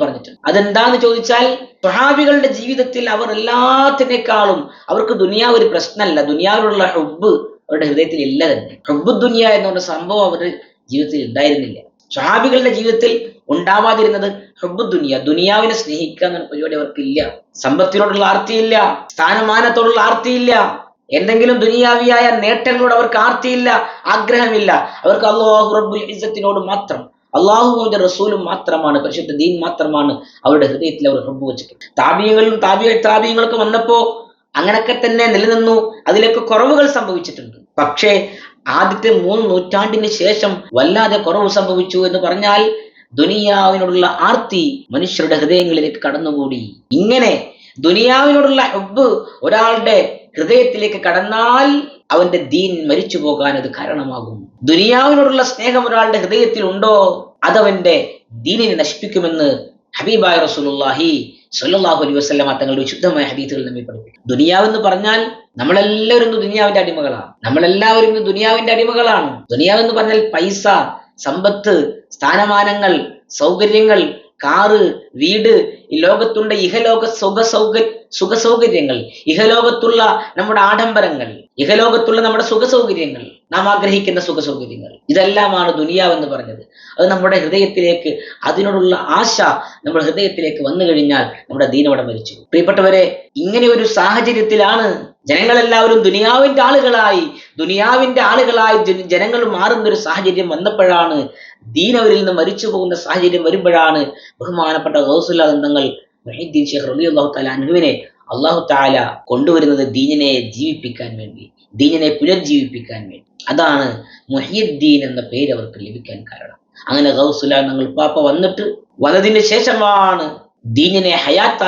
പറഞ്ഞിട്ടുണ്ട്. അതെന്താന്ന് ചോദിച്ചാൽ സ്വഹാബികളുടെ ജീവിതത്തിൽ അവർ എല്ലാത്തിനേക്കാളും അവർക്ക് ദുനിയാവ് ഒരു പ്രശ്നമല്ല. ദുനിയാവിലുള്ള ഹുബ് അവരുടെ ഹൃദയത്തിൽ ഇല്ല തന്നെ. ഹുബ് ദുനിയ എന്നുള്ള സംഭവം അവരുടെ ജീവിതത്തിൽ ഉണ്ടായിരുന്നില്ല. സ്വഹാബികളുടെ ജീവിതത്തിൽ ഉണ്ടാവാതിരുന്നത് ഹുബ് ദുനിയ. ദുനിയാവിനെ സ്നേഹിക്കുക എന്ന പരിപാടി അവർക്കില്ല. സമ്പത്തിനോടുള്ള ആർത്തിയില്ല. സ്ഥാനമാനത്തോടുള്ള ആർത്തിയില്ല. എന്തെങ്കിലും ദുനിയാവിയായ നേട്ടങ്ങളോട് അവർക്ക് ആർത്തിയില്ല. ആഗ്രഹമില്ല. അവർക്ക് അള്ളാഹു റബ്ബുൽ ഇസ്സത്തിനോട് മാത്രം അള്ളാഹുവിന്റെ റസൂലും മാത്രമാണ് പരിശുദ്ധ ദീൻ മാത്രമാണ് അവരുടെ ഹൃദയത്തിൽ അവർ ഹൃബ് വെച്ചിട്ടുള്ളത് താപീയങ്ങളും താപീയ താപീയങ്ങളൊക്കെ വന്നപ്പോ അങ്ങനൊക്കെ തന്നെ നിലനിന്നു. അതിലൊക്കെ കുറവുകൾ സംഭവിച്ചിട്ടുണ്ട്. പക്ഷേ ആദ്യത്തെ മൂന്ന് നൂറ്റാണ്ടിന് ശേഷം വല്ലാതെ കുറവ് സംഭവിച്ചു എന്ന് പറഞ്ഞാൽ ദുനിയാവിനോടുള്ള ആർത്തി മനുഷ്യരുടെ ഹൃദയങ്ങളിലേക്ക് കടന്നുകൂടി. ഇങ്ങനെ ദുനിയാവിനോടുള്ള ഹബ്ബ് ഒരാളുടെ ഹൃദയത്തിലേക്ക് കടന്നാൽ അവന്റെ ദീൻ മരിച്ചു പോകാൻ അത് കാരണമാകും. ദുനിയാവിനോടുള്ള സ്നേഹം ഒരാളുടെ ഹൃദയത്തിൽ ഉണ്ടോ അതവന്റെ ദീനിനെ നശിപ്പിക്കുമെന്ന് ഹബീബായ റസൂലുള്ളാഹി സല്ലാഹു അലൈഹി വസ്ലമ തങ്ങളുടെ വിശുദ്ധമായ ഹദീസുകൾ നമ്മെ പഠിപ്പിക്കും ദുനിയാവ് എന്ന് പറഞ്ഞാൽ നമ്മളെല്ലാവരും ദുനിയാവിന്റെ അടിമകളാണ്. നമ്മളെല്ലാവരും ദുനിയാവിന്റെ അടിമകളാണ്. ദുനിയാവ് എന്ന് പറഞ്ഞാൽ പൈസ സമ്പത്ത് സ്ഥാനമാനങ്ങൾ സൗകര്യങ്ങൾ കാറ് വീട് ഈ ലോകത്തുള്ള ഇഹലോക സുഖ സൗകര്യ സുഖ സൗകര്യങ്ങൾ ഇഹലോകത്തുള്ള നമ്മുടെ ആഡംബരങ്ങൾ. ഇഹലോകത്തുള്ള നമ്മുടെ സുഖ സൗകര്യങ്ങൾ നാം ആഗ്രഹിക്കുന്ന സുഖ സൗകര്യങ്ങൾ ഇതെല്ലാമാണ് ദുനിയാവ് എന്ന് പറഞ്ഞത്. അത് നമ്മുടെ ഹൃദയത്തിലേക്ക് അതിനോടുള്ള ആശ നമ്മുടെ ഹൃദയത്തിലേക്ക് വന്നു കഴിഞ്ഞാൽ നമ്മുടെ ദീനവിടെ മരിച്ചു. പ്രിയപ്പെട്ടവരെ ഇങ്ങനെ ഒരു സാഹചര്യത്തിലാണ് ജനങ്ങളെല്ലാവരും ദുനിയാവിന്റെ ആളുകളായി ദുനിയാവിന്റെ ആളുകളായി ജന- ജനങ്ങൾ മാറുന്ന ഒരു സാഹചര്യം വന്നപ്പോഴാണ് ദീനവരിൽ നിന്ന് മരിച്ചു പോകുന്ന സാഹചര്യം വരുമ്പോഴാണ് ബഹുമാനപ്പെട്ട ഗൗസുല്ലാ തങ്ങൾ മൊഹീദ്ദീൻ ഷെയ്ഖ് റളിയല്ലാഹു തആല അൻഹുവിനെ അള്ളാഹു താല കൊണ്ടുവരുന്നത് ദീനിനെ ജീവിപ്പിക്കാൻ വേണ്ടി ദീനിനെ പുനർജീവിപ്പിക്കാൻ വേണ്ടി. അതാണ് മുഹിയുദ്ദീൻ എന്ന പേര് അവർക്ക് ലഭിക്കാൻ കാരണം. അങ്ങനെ ഗൗസുല്ല തങ്ങൾ പാപ്പ വന്നിട്ട് വന്നതിന് ശേഷമാണ് ദീനിനെ ഹയാത്ത